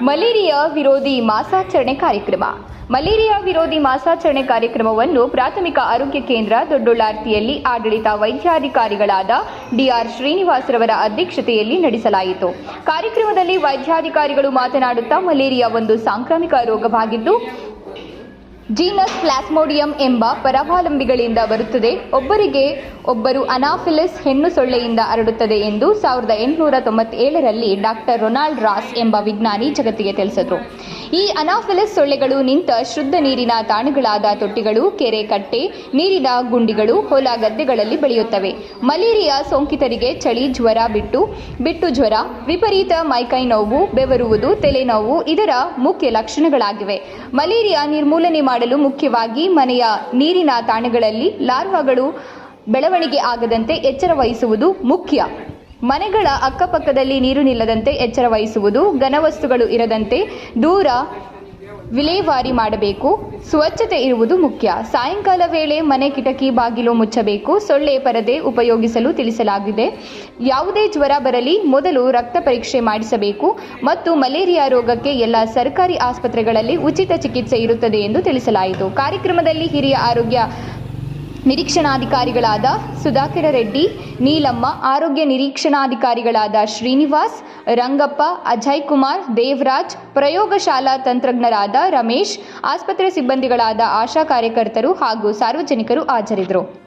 Malaria ವಿರೋಧಿ ಮಾಸಾಚರಣೆ ಕಾರ್ಯಕ್ರಮ. Malaria ವಿರೋಧಿ ಮಾಸಾಚರಣೆ ಕಾರ್ಯಕ್ರಮವನ್ನು ಪ್ರಾಥಮಿಕ ಆರೋಗ್ಯ ಕೇಂದ್ರ ದೊಡ್ಡೊಳ್ಳಾರ್ತಿಯಲ್ಲಿ ಆಡಳಿತ ವೈದ್ಯಾಧಿಕಾರಿಗಳಾದ ಡಿಆರ್ ಶ್ರೀನಿವಾಸರವರ ಅಧ್ಯಕ್ಷತೆಯಲ್ಲಿ ನಡೆಸಲಾಯಿತು. ಕಾರ್ಯಕ್ರಮದಲ್ಲಿ ವೈದ್ಯಾಧಿಕಾರಿಗಳು ಮಾತನಾಡುತ್ತಾ ಮಲೇರಿಯಾ ಒಂದು ಸಾಂಕ್ರಾಮಿಕ ರೋಗವಾಗಿದ್ದು ಜೀನಸ್ ಪ್ಲಾಸ್ಮೋಡಿಯಂ ಎಂಬ ಪರಾವಲಂಬಿಗಳಿಂದ ಬರುತ್ತದೆ. ಒಬ್ಬರಿಗೆ ಒಬ್ಬರು ಅನಾಫಿಲಿಸ್ ಹೆಣ್ಣು ಸೊಳ್ಳೆಯಿಂದ ಹರಡುತ್ತದೆ ಎಂದು ಸಾವಿರದ ಎಂಟುನೂರ ತೊಂಬತ್ತೇಳರಲ್ಲಿ ಡಾಕ್ಟರ್ ರೊನಾಲ್ಡ್ ರಾಸ್ ಎಂಬ ವಿಜ್ಞಾನಿ ಜಗತ್ತಿಗೆ ತಿಳಿಸಿದರು. ಈ ಅನಾಫಿಲಸ್ ಸೊಳ್ಳೆಗಳು ನಿಂತ ಶುದ್ಧ ನೀರಿನ ತಾಣಗಳಾದ ತೊಟ್ಟಿಗಳು ಕೆರೆ ಕಟ್ಟೆ ನೀರಿನ ಗುಂಡಿಗಳು, ಹೊಲ ಗದ್ದೆಗಳಲ್ಲಿ ಬೆಳೆಯುತ್ತವೆ. ಮಲೇರಿಯಾ ಸೋಂಕಿತರಿಗೆ ಚಳಿ, ಜ್ವರ, ಬಿಟ್ಟು ಬಿಟ್ಟು ಜ್ವರ, ವಿಪರೀತ ಮೈಕೈ ನೋವು, ಬೆವರುವುದು, ತಲೆನೋವು ಇದರ ಮುಖ್ಯ ಲಕ್ಷಣಗಳಾಗಿವೆ. ಮಲೇರಿಯಾ ನಿರ್ಮೂಲನೆ ಮಾಡಲು ಮುಖ್ಯವಾಗಿ ಮನೆಯ ನೀರಿನ ತಾಣಗಳಲ್ಲಿ ಲಾರ್ವಾಗಳು ಬೆಳವಣಿಗೆ ಆಗದಂತೆ ಎಚ್ಚರ ವಹಿಸುವುದು ಮುಖ್ಯ. ಮನೆಗಳ ಅಕ್ಕಪಕ್ಕದಲ್ಲಿ ನೀರು ನಿಲ್ಲದಂತೆ ಎಚ್ಚರ ವಹಿಸುವುದು, ಘನವಸ್ತುಗಳು ಇರದಂತೆ ದೂರ ವಿಲೇವಾರಿ ಮಾಡಬೇಕು, ಸ್ವಚ್ಛತೆ ಇರುವುದು ಮುಖ್ಯ. ಸಾಯಂಕಾಲ ವೇಳೆ ಮನೆ ಕಿಟಕಿ ಬಾಗಿಲು ಮುಚ್ಚಬೇಕು, ಸೊಳ್ಳೆ ಪರದೆ ಉಪಯೋಗಿಸಲು ತಿಳಿಸಲಾಗಿದೆ. ಯಾವುದೇ ಜ್ವರ ಬರಲಿ, ಮೊದಲು ರಕ್ತ ಪರೀಕ್ಷೆ ಮಾಡಿಸಬೇಕು ಮತ್ತು ಮಲೇರಿಯಾ ರೋಗಕ್ಕೆ ಎಲ್ಲ ಸರ್ಕಾರಿ ಆಸ್ಪತ್ರೆಗಳಲ್ಲಿ ಉಚಿತ ಚಿಕಿತ್ಸೆ ಇರುತ್ತದೆ ಎಂದು ತಿಳಿಸಲಾಯಿತು. ಕಾರ್ಯಕ್ರಮದಲ್ಲಿ ಹಿರಿಯ ಆರೋಗ್ಯ ನಿರೀಕ್ಷಣಾಧಿಕಾರಿಗಳಾದ ಸುಧಾಕರ ರೆಡ್ಡಿ, ನೀಲಮ್ಮ, ಆರೋಗ್ಯ ನಿರೀಕ್ಷಣಾಧಿಕಾರಿಗಳಾದ ಶ್ರೀನಿವಾಸ್, ರಂಗಪ್ಪ, ಅಜಯ್ ಕುಮಾರ್, ದೇವರಾಜ್, ಪ್ರಯೋಗಶಾಲಾ ತಂತ್ರಜ್ಞರಾದ ರಮೇಶ್, ಆಸ್ಪತ್ರೆ ಸಿಬ್ಬಂದಿಗಳಾದ ಆಶಾ ಕಾರ್ಯಕರ್ತರು ಹಾಗೂ ಸಾರ್ವಜನಿಕರು ಹಾಜರಿದ್ದರು.